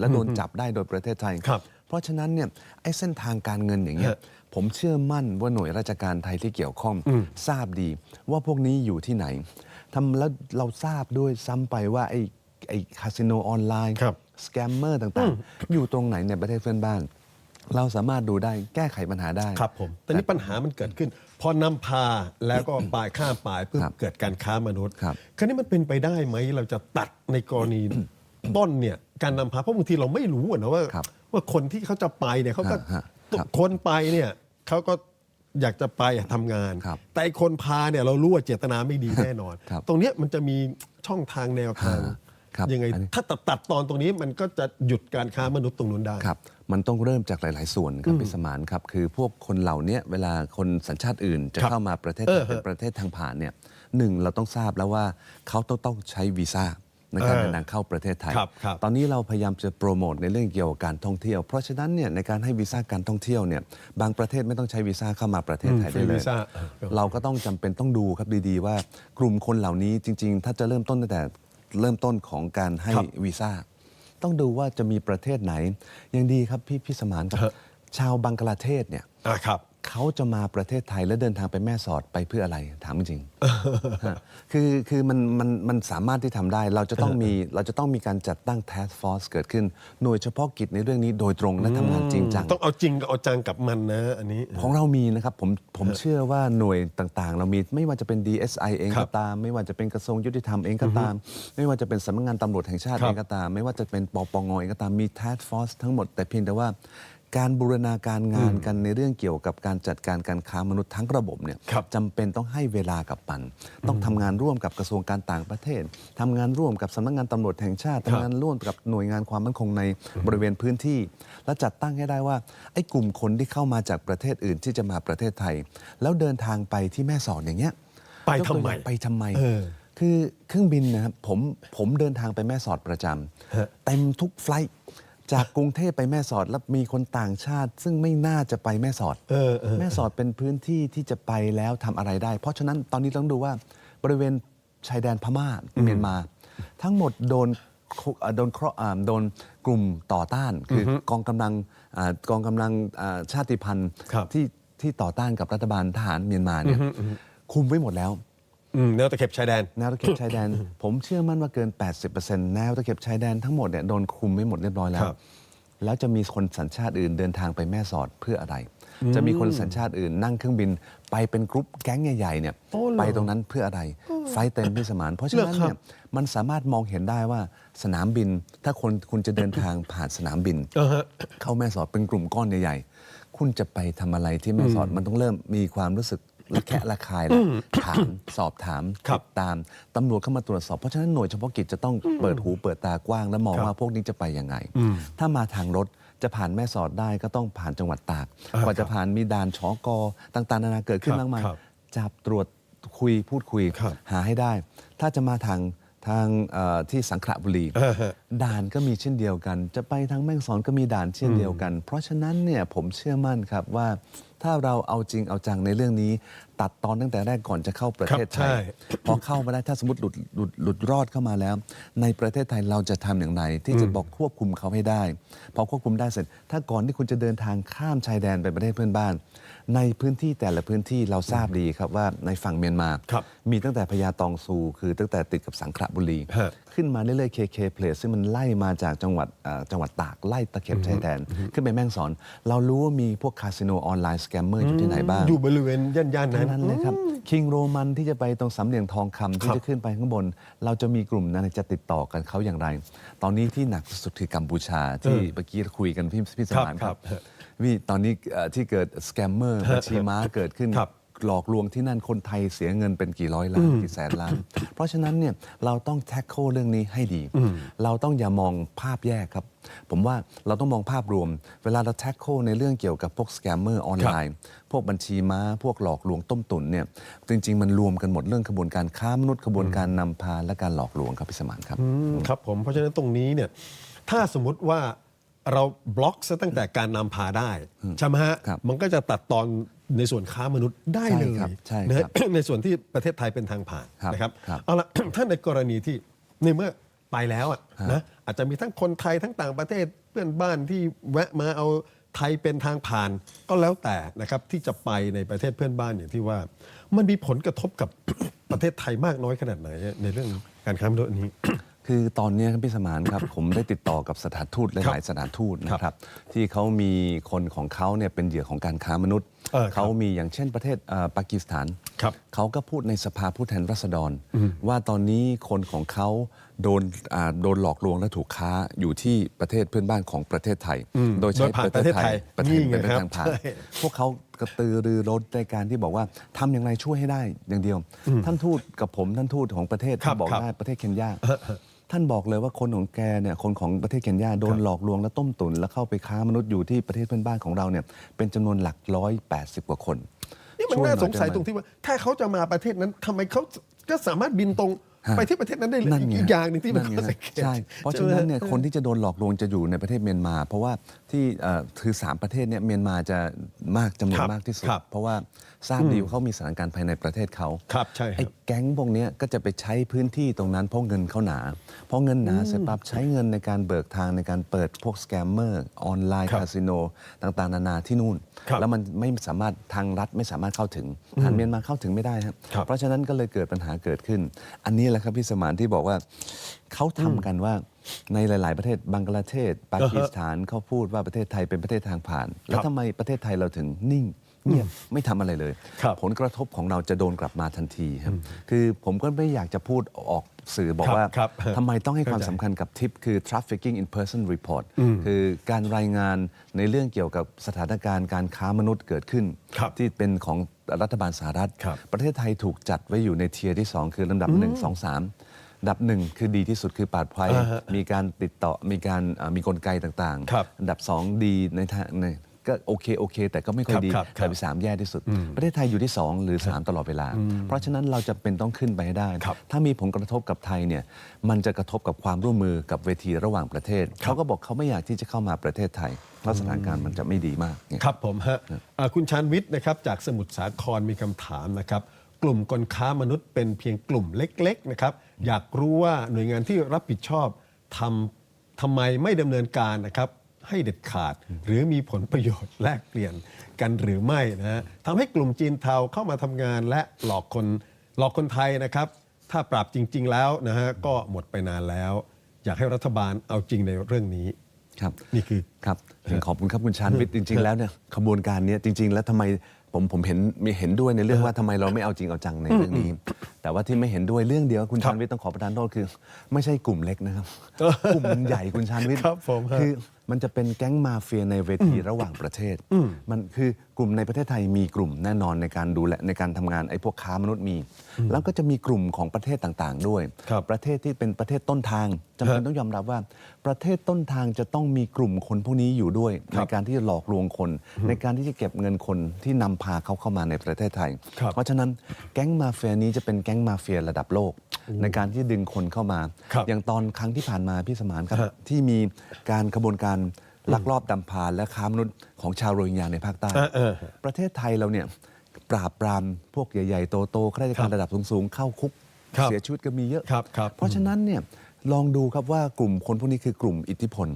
และโดนจับได้โดยประเทศไทยครับเพราะฉะนั้นเนี่ยไอ้เส้นทางการเงินอย่างเงี้ยฮะผมเชื่อมั่นว่าหน่วยราชการไทยที่เกี่ยวข้องอืมทราบดีว่าพวกนี้อยู่ที่ไหนทำแล้วเราทราบด้วยซ้ำไปว่าไอ้ไอ้คาสิโนออนไลน์ครับสแกมเมอร์ต่างๆ อยู่ตรงไหนในประเทศเพื่อนบ้าน เราสามารถดูได้แก้ไขปัญหาได้ครับผมแต่นี่ปัญหามันเกิดขึ้น พอนำพาแล้วก็ปลายข้ามปลายเพื่อครับเกิดการค้ามนุษย์ครับคราวนี้มันเป็นไปได้ไหมเราจะตัดในกรณีต้นเนี่ย การนำพาเพราะบางทีเราไม่รู้อะนะว่า ครับว่าคนที่เขาจะไปเนี่ยเขาก็ฮะฮะครับคนไปเนี่ยเขาก็อยากจะไปอยากทำงาน ครับแต่ไอ้คนพาเนี่ยเรารู้ว่าเจตนาไม่ดีแน่นอน ครับตรงเนี้ยมันจะมีช่องทางแนวทางฮะครับยังไงอันนี้ ถ้าตัดตัดตอนตรงนี้มันก็จะหยุดการค้ามนุษย์ตรงนู้นได้ ครับมันต้องเริ่มจากหลาย ๆ ส่วนครับพี่สมานครับ คือพวกคนเหล่านี้เวลาคนสัญชาติอื่นจะครับเข้ามาประเทศเอไทอยเป็นประเทศทางผ่านเนี่ยหนึ่งเราต้องทราบแล้วว่าเขาต้องต้องใช้วีซ่า ในการเออเดินทางเข้าประเทศไทยครับครับตอนนี้เราพยายามจะโปรโมทในเรื่องเกี่ยวกับการท่องเที่ยว เพราะฉะนั้นเนี่ยในการให้วีซ่าการท่องเที่ยวเนี่ยบางประเทศไม่ต้องใช้วีซ่าเข้ามาประเทศไทยฟรีได้เลวียซ่าเราก็ต้องจำเป็นต้องดูครับดีๆ ว่ากลุ่มคนเหล่านี้จริง ๆ ถ้าจะเริ่มต้นตั้งแต่เริ่มต้นของการให้ครับวีซ่าต้องดูว่าจะมีประเทศไหน ยังดีครับพี่พี่สมานครับฮะชาวบังกลาเทศเนี่ยอะครับ เขาจะมาประเทศไทยแล้วเดินทางไปแม่สอดไปเพื่ออะไรถามจริงฮะคือคือมันมันมันสามารถที่ทำได้ เราจะต้องมีเราจะต้องมีการจัดตั้ง task force เกิดขึ้น หน่วยเฉพาะกิจในเรื่องนี้โดยตรงและทำงานจริงจัง ต้องเอาจริงกับเอาจังกับมันนะอันนี้ ของเรามีนะครับผมผมเชื่อว่าหน่วยต่างๆ เรามีไม่ว่าจะเป็น DSI เองครัก็บตาม ไม่ว่าจะเป็นกระทรวงยุติธรรมเองก็ตาม ไม่ว่าจะเป็นสำนักงานตำรวจแห่งชาติครับเองก็ตาม ไม่ว่าจะเป็นปปงเองก็ตามมี task force ทั้งหมดแต่เพียงแต่ว่า การบูรณาการงานกันในเรื่องเกี่ยวกับการจัดการการค้ามนุษย์ทั้งระบบเนี่ยครับจำเป็นต้องให้เวลากับมัน ต้องทำงานร่วมกับกระทรวงการต่างประเทศทำงานร่วมกับสำนักงานตำรวจแห่งชาติครับทำงานร่วมกับหน่วยงานความมั่นคงในบริเวณพื้นที่ และจัดตั้งให้ได้ว่าไอ้กลุ่มคนที่เข้ามาจากประเทศอื่นที่จะมาประเทศไทย แล้วเดินทางไปที่แม่สอดอย่างเงี้ยไปยกตัวทำไมอย่างไปทำไมเออคือเครื่องบินนะครับผมผมเดินทางไปแม่สอดประจฮะำเต็มทุกไฟลท์ จากกรุงเทพไปแม่สอดแล้วมีคนต่างชาติ ซึ่งไม่น่าจะไปแม่สอด เออเออแม่สอดเป็นพื้นที่ที่จะไปแล้วทำอะไรได้ เพราะฉะนั้นตอนนี้ต้องดูว่าบริเวณชายแดนพม่าเมียนมา ทั้งหมดโดนคุเอ่อโดนเคราะห์อ่าโดนกลุ่มต่อต้าน คือกองกำลังอ่ากองกำลังอ่าชาติพันธุ์ครับ ที่ที่ต่อต้านกับรัฐบาลทหารเมียนมาเนี่ยคุมไว้หมดแล้ว อืมแนวตะเข็บชายแดน แนวตะเข็บชายแดน ผมเชื่อมั่นว่าเกิน 80%แนวตะเข็บชายแดนทั้งหมดเนี่ยโดนคุมไม่หมดเรียบร้อยแล้คว รับ แล้วจะมีคนสัญชาติอื่นเดินทางไปแม่สอดเพื่ออะไร จะมีคนสัญชาติอื่นนั่งเครื่องบินไปเป็นกรุ๊ปแก๊งใหญ่ๆเนี่ยโอ้เหรอไปตรงนั้นเพื่ออะไร ไฟล์เต็มพิสมาน เพราะฉะนั้นเหรอครับเนี่ยมันสามารถมองเห็นได้ว่าสนามบิน ถ้าคนคุณจะเดินทางผ่านสนามบินเออฮะ เข้าแม่สอดเป็นกลุ่มก้อนใหญ่ๆ คุณจะไปทำอะไรที่แม่สอดมันต้องเริ่มมีความรู้สึก ระแคะระคายแล้วถามสอบถามครับติดตามตำรวจเข้ามาตรวจสอบ เพราะฉะนั้นหน่วยเฉพาะกิจจะต้องเปิดหูเปิดตากว้างและมองครับว่าพวกนี้จะไปยังไงอืมถ้ามาทางรถจะผ่านแม่สอดได้ก็ต้องผ่านจังหวัดตากอ่ากว่าจะครับผ่านมีด่านชอกอต่างๆนานาเกิดขึ้นครับมากมายครับจับตรวจคุยพูดคุยครับหาให้ได้ ถ้าจะมาทาง ทางเอ่อที่สังขละบุรีเออฮะด่านก็มีเช่นเดียวกัน จะไปทางแม่ฮ่องสอนก็มีด่านเช่นเดียวกัน เพราะฉะนั้นเนี่ยผมเชื่อมั่นครับว่าถ้าเราเอาจริงเอาจังในเรื่องนี้ ตัดตอนตั้งแต่แรกก่อนจะเข้าประเทศไทครับใช่ยพอเข้ามาได้ถ้าสมมติหลุดหลุดหลุดรอดเข้ามาแล้ว ในประเทศไทยเราจะทำอย่างไร ที่จะบอกควบคุมเขาให้ได้พอควบคุมได้เสร็จ ถ้าก่อนที่คุณจะเดินทางข้ามชายแดนไปประเทศเพื่อนบ้าน ในพื้นที่แต่ละพื้นที่เราทราบดีครับว่าในฝั่งเมียนมาครับมีตั้งแต่พญาตองซู คือตั้งแต่ติดกับสังขละบุรีฮะขึ้นมาเรื่อยๆ KK Place ซึ่งมันไล่มาจากจังหวัดเอ่อจังหวัดตากไล่ตะเข็บชายแดนขึ้นไปแม่ฮ่องสอน เรารู้ว่ามีพวกคาสิโนออนไลน์สแกมเมอร์อยู่ที่ไหนบ้าง อยู่บริเวณย่านๆนั้ทั้นงนั้นเลยครับคิงโรมันที่จะไปตรงสามเหลี่ยมทองคำที่ครับจะขึ้นไปข้างบน เราจะมีกลุ่มนั้นจะติดต่อกันเขาอย่างไร ตอนนี้ที่หนักสุดคือกัมพูชาที่เมื่อกี้คุยกันพี่พี่สมานคครัรับบครับวิตอนนี้เอ่อที่เกิดสแกมเมอร์บัญชีม้าเกิดขึ้น ครับหลอกลวงที่นั่นคนไทยเสียเงินเป็นกี่ร้อยล้านกี่แสนล้าน เพราะฉะนั้นเนี่ยเราต้องแท็กโคเรื่องนี้ให้ดี เราต้องอย่ามองภาพแยกครับ ผมว่าเราต้องมองภาพรวม เวลาเราแท็กโคในเรื่องเกี่ยวกับพวกสแกมเมอร์ออนไลน์พวกบัญชีม้า พวกหลอกลวงต้มตุ๋นเนี่ยจริง ๆ มันรวมกันหมดเรื่องขบวนการค้ามนุษย์ขบวนการนำพาและการหลอกลวงครับพี่สมานครับ อืมครับผมเพราะฉะนั้นตรงนี้เนี่ยถ้าสมมุติว่า เราบล็อกซะตั้งแต่การนำพาได้ใช่ไหมฮะครับมันก็จะตัดตอนในส่วนค้ามนุษย์ได้ใช่เลยครับใช่นะครับในส่วนที่ประเทศไทยเป็นทางผ่านครับนะครับครับเอาละ ถ้าในกรณีที่ในเมื่อไปไปแล้วอะนะอาจจะมีทั้งคนไทยทั้งต่างประเทศเพื่อนบ้านที่แวะมาเอาไทยเป็นทางผ่าน ก็แล้วแต่นะครับที่จะไปในประเทศเพื่อนบ้านอย่างที่ว่า มันมีผลกระทบกับ ประเทศไทยมากน้อยขนาดไหนในเรื่องการค้ามนุษย์อันนี้ คือตอนนี้ครับพี่สมานครับ ผมได้ติดต่อกับสถานทูตหลายๆสถานทูตนะคครัรับบที่เขามีคนของเขาเนี่ยเป็นเหยื่อของการค้ามนุษย์เออครับเขามีอย่างเช่นประเทศเอ่อปากีสถาน ครับเขาก็พูดในสภาผู้แทนราษฎร ว่าตอนนี้คนของเขาโดนอ่าโดนหลอกลวงและถูกค้าอยู่ที่ประเทศเพื่อนบ้านของประเทศไทยอืมโดยใช้โดยผ่านประเทศไทยประเทศนี่ไงเป็นครับทางผ่านใช่ พวกเขากระตือรือร้นในการที่บอกว่าทำอย่างไรช่วยให้ได้อย่างเดียว ท่านทูตกับผมท่านทูตของประเทศครับที่บอกครับ ได้ประเทศเคนยา ท่านบอกเลยว่าคนของแกเนี่ยคนของประเทศเคนยาโดนหลอกลวงและต้มตุ๋นแล้วเข้าไปค้ามนุษย์อยู่ที่ประเทศเพื่อนบ้านของเราเนี่ยเป็นจำนวนหลักร้อยแปดสิบกว่าคน นี่มันช่วยน่าหสอยงสัยได้ไหมตรงที่ว่า ถ้าเขาจะมาประเทศนั้นทำไมเขาก็สามารถบินตรงฮะไปที่ประเทศนั้นได้เลยนั่นไงอีกอย่างหนึ่งที่มันไงข้อสังเกต ใช่ เพราะฉะนั้นเนี่ยคนที่จะโดนหลอกลวงจะอยู่ในประเทศเมียนมา เพราะว่าที่เอ่อคือสามประเทศเนี่ยเมียนมาจะมากจำนวนครับมากที่สุด ครับเพราะว่า ทราบดีว่าเขามีสถานการณ์ภายในประเทศเขาครับใช่ครับไอ้แก๊งพวกเนี้ยก็จะไปใช้พื้นที่ตรงนั้นเพราะเงินเขาหนา เพราะเงินหนาเสร็จปั๊บใช้เงินในการเบิกทางในการเปิดพวกสแกมเมอร์ออนไลน์ครับคาสิโนต่างๆ นานาที่นู่นครับแล้วมันไม่สามารถทางรัฐไม่สามารถเข้าถึงทางเมียนมาเข้าถึงไม่ได้ครับครับเพราะฉะนั้นก็เลยเกิดปัญหาเกิดขึ้น อันนี้แหละครับพี่สมานที่บอกว่าเขาทำกันว่าในหลาย ๆ ประเทศบังกลาเทศปากีสถานเขาพูดว่าประเทศไทยเป็นประเทศทางผ่าน แล้วทำไมประเทศไทยเราถึงนิ่ง เงียบไม่ทำอะไรเลยครับผลกระทบของเราจะโดนกลับมาทันทีครับ คือผมก็ไม่อยากจะพูดออกสื่อบอกครับว่าครับทำไมต้องให้ความเข้าใจสำคัญกับทิปคือ trafficking in person report คือการรายงานในเรื่องเกี่ยวกับสถานการณ์การค้ามนุษย์เกิดขึ้นครับที่เป็นของรัฐบาลสหรัฐครับประเทศไทยถูกจัดไว้อยู่ในเทียร์ที่ 2 คือลำดับ 1 2 3อันดับหนึ่งคือดีที่สุดคือปลอดภัยอ่าฮะมีการติดต่อมีการเอ่อมีกลไกต่างครับอันดับ2ดีในทางใน ก็โอเคโอเค แต่ก็ไม่ค่อยครับดีครับครับแต่ไปสามแย่ที่สุด ประเทศไทยอยู่ที่ 2 หรือ 3 ตลอดเวลา เพราะฉะนั้นเราจะเป็นต้องขึ้นไปให้ได้ ครับถ้ามีผลกระทบกับไทยเนี่ยมันจะกระทบกับความร่วมมือกับเวทีระหว่างประเทศ เขาก็บอกเขาไม่อยากที่จะเข้ามาประเทศไทยเพราะสถานการณ์มันจะไม่ดีมากเนี่ย ครับผมฮะอ่าคุณชานวิทย์นะครับจากสมุทรสาครมีคำถามนะครับ กลุ่มคนค้ามนุษย์เป็นเพียงกลุ่มเล็ก ๆ นะครับ อยากรู้ว่าหน่วยงานที่รับผิดชอบทำทำไมไม่ดำเนินการนะครับ ให้เด็ดขาด หรือมีผลประโยชน์แลกเปลี่ยนกันหรือไม่นะฮะทำให้กลุ่มจีนเทาเข้ามาทำงานและหลอกคนหลอกคนไทยนะครับ ถ้าปราบจริง ๆ แล้วนะฮะก็หมดไปนานแล้ว อยากให้รัฐบาลเอาจริงในเรื่องนี้ ครับนี่คือ ครับถึงขอบคุณครับคุณชานวิทย์จริง ๆ แล้วเนี่ยขบวนการเนี้ยจริง ๆ แล้วทำไมผมผมเห็นมีเห็นด้วยในเรื่องว่าทำไมเราไม่เอาจริงเอาจังในเรื่องนี้ แต่ว่าที่ไม่เห็นด้วยเรื่องเดียวคุณชานวิทย์ต้องขอประทานโทษคือ ไม่ใช่กลุ่มเล็กนะครับ กลุ่มใหญ่คุณชานวิทย์ครับผมฮะคือมันจะเป็นแก๊งมาเฟียในเวทีระหว่างประเทศ มันคือกลุ่มในประเทศไทยมีกลุ่มแน่นอนในการดูแลในการทำงานไอ้พวกค้ามนุษย์มี แล้วก็จะมีกลุ่มของประเทศต่างๆ ด้วย ครับประเทศที่เป็นประเทศต้นทางจำเป็นฮะ ต้องยอมรับว่า ประเทศต้นทางจะต้องมีกลุ่มคนพวกนี้อยู่ด้วยครัในบการที่จะหลอกลวงคน ในการที่จะเก็บเงินคนที่นำพาเขาเข้ามาในประเทศไทย ครับ เพราะฉะนั้นแก๊งมาเฟียนี้จะเป็นแก๊งมาเฟียระดับโลก ในการที่ดึงคนเข้ามาครับอย่างตอนครั้งที่ผ่านมาพี่สมานครับฮะที่มีการขบวนการลักลอบดำพาและค้ามนุษย์ของชาวโรฮิงญาในภาคใต้เออเออประเทศไทยเราเนี่ยปราบปรามพวกใหญ่ๆ โตๆข้าราชการระดับสูงๆ เข้าคุกครับเสียชีวิตก็มีเยอะครับครับเพราะฉะนั้นเนี่ยลองดูครับว่ากลุ่มคนพวกนี้คือกลุ่มอิทธิพล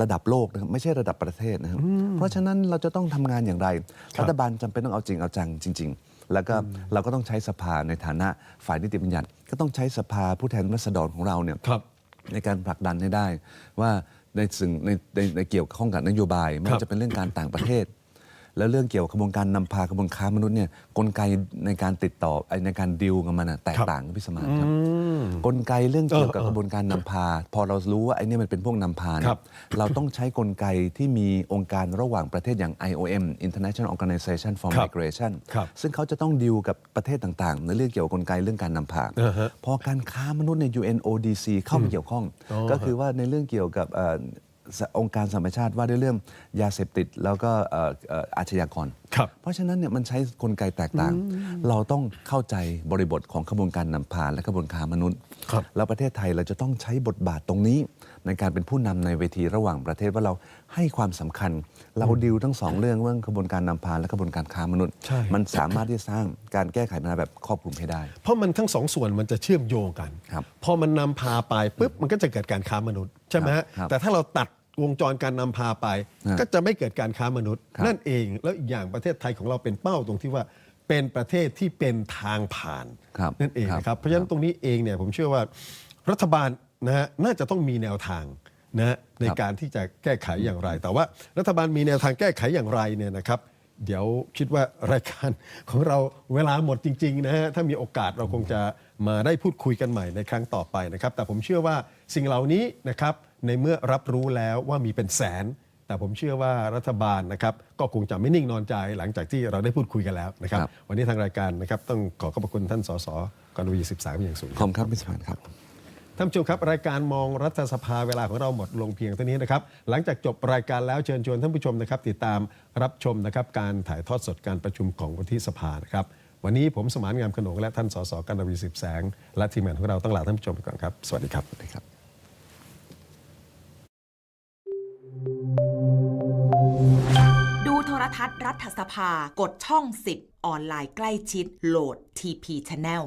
ระดับโลกนะครับไม่ใช่ระดับประเทศนะครับเพราะฉะนั้นเราจะต้องทำงานอย่างไรครับรัฐบาลจำเป็นต้องเอาจริงเอาจังจริง ๆ แล้วก็เราก็ต้องใช้สภาในฐานะฝ่ายนิติบัญญัติ ก็ต้องใช้สภาผู้แทนราษฎรของเราเนี่ยครับในการผลักดันให้ได้ว่าในสิ่งในในในเกี่ยวข้องกับนโยบายไม่ครับว่าจะเป็นเรื่องการต่างประเทศ แล้วเรื่องเกี่ยวกับขบวนการนำพาขบวนค้ามนุษย์เนี่ยกลไกในการติดต่อไอ้ในการดิวกับมันอะแตกต่างกับพี่สมานครับกลไกเรื่องเกี่ยวกับเออเออกระบวนการนำพา พอเรารู้ว่าไอ้เนี่ยมันเป็นพวกนำพาเนี่ครัยบเราต้องใช้กลไกที่มีองค์การระหว่างประเทศอย่าง IOM International Organization for ครับ Migration ครับซึ่งเขาจะต้องดิวกับประเทศต่างๆ ในเรื่องเกี่ยวกับกลไกเรื่องการนำพาอ่าฮะพอการค้ามนุษย์ใน UNODC เข้ามาเกี่ยวข้องอ๋อก็คือว่าในเรื่องเกี่ยวกับเอ่อสองค์การสหประชาชาติว่าด้วยเรื่องยาเสพติดแล้วก็เอ่อเอ่ออาชญากร ครับ เพราะฉะนั้นเนี่ยมันใช้กลไกแตกต่าง เราต้องเข้าใจบริบทของขบวนการนำพาและขบวนการมนุษย์ ครับ แล้วประเทศไทยเราจะต้องใช้บทบาทตรงนี้ ในการเป็นผู้นำในเวทีระหว่างประเทศว่าเราให้ความสำคัญ เราดิวทั้งสองเรื่องเรื่องกระบวนการนำพาและกระบวนการค้ามนุษย์ใช่มันสามารถที่จะสร้างการแก้ไขปัญหาแบบครอบคลุมให้ได้ เพราะมันทั้งสองส่วนมันจะเชื่อมโยงกันครับพอมันนำพาไปปุ๊บมันก็จะเกิดการค้ามนุษย์ใช่ไหมฮะครับแต่ถ้าเราตัดวงจรการนำพาไปครับก็จะไม่เกิดการค้ามนุษย์ครับนั่นเองแล้วอีกอย่างประเทศไทยของเราเป็นเป้าตรงที่ว่าเป็นประเทศที่เป็นทางผ่านครับนั่นเองครับนะครับเพราะฉะนั้นตรงนี้เองเนี่ยผมเชื่อว่ารัฐบาล นะฮะน่าจะต้องมีแนวทางนะฮะในการที่จะแก้ไขอย่างไร แต่ว่ารัฐบาลมีแนวทางแก้ไขอย่างไรเนี่ยนะครับ เดี๋ยวคิดว่ารายการของเราเวลาหมดจริงๆนะฮะถ้ามีโอกาสเราคงจะมาได้พูดคุยกันใหม่ในครั้งต่อไปนะครับ แต่ผมเชื่อว่าสิ่งเหล่านี้นะครับในเมื่อรับรู้แล้วว่ามีเป็นแสน แต่ผมเชื่อว่ารัฐบาลนะครับก็คงจะไม่นิ่งนอนใจหลังจากที่เราได้พูดคุยกันแล้วนะครับครับวันนี้ทางรายการนะครับต้องขอขอบพระคุณท่านสสกรวีศึกษาเป็นอย่างสูงขอบคุณครับพิสพานครับ ท่านผู้ชมครับ รายการมองรัฐสภาเวลาของเราหมดลงเพียงเท่านี้นะครับ หลังจากจบรายการแล้วเชิญชวนท่านผู้ชมนะครับ ติดตามรับชมนะครับการถ่ายทอดสดการประชุมของวุฒิสภานะครับ วันนี้ผมสมานงามขนงและท่านสสกันวีสิบแสง และทีมงานของเราต้องลาท่านผู้ชมไปก่อนครับสวัสดีครับครับดูโทรทัศน์รัฐสภากดช่อง 10 ออนไลน์ใกล้ชิดโหลด TP Channel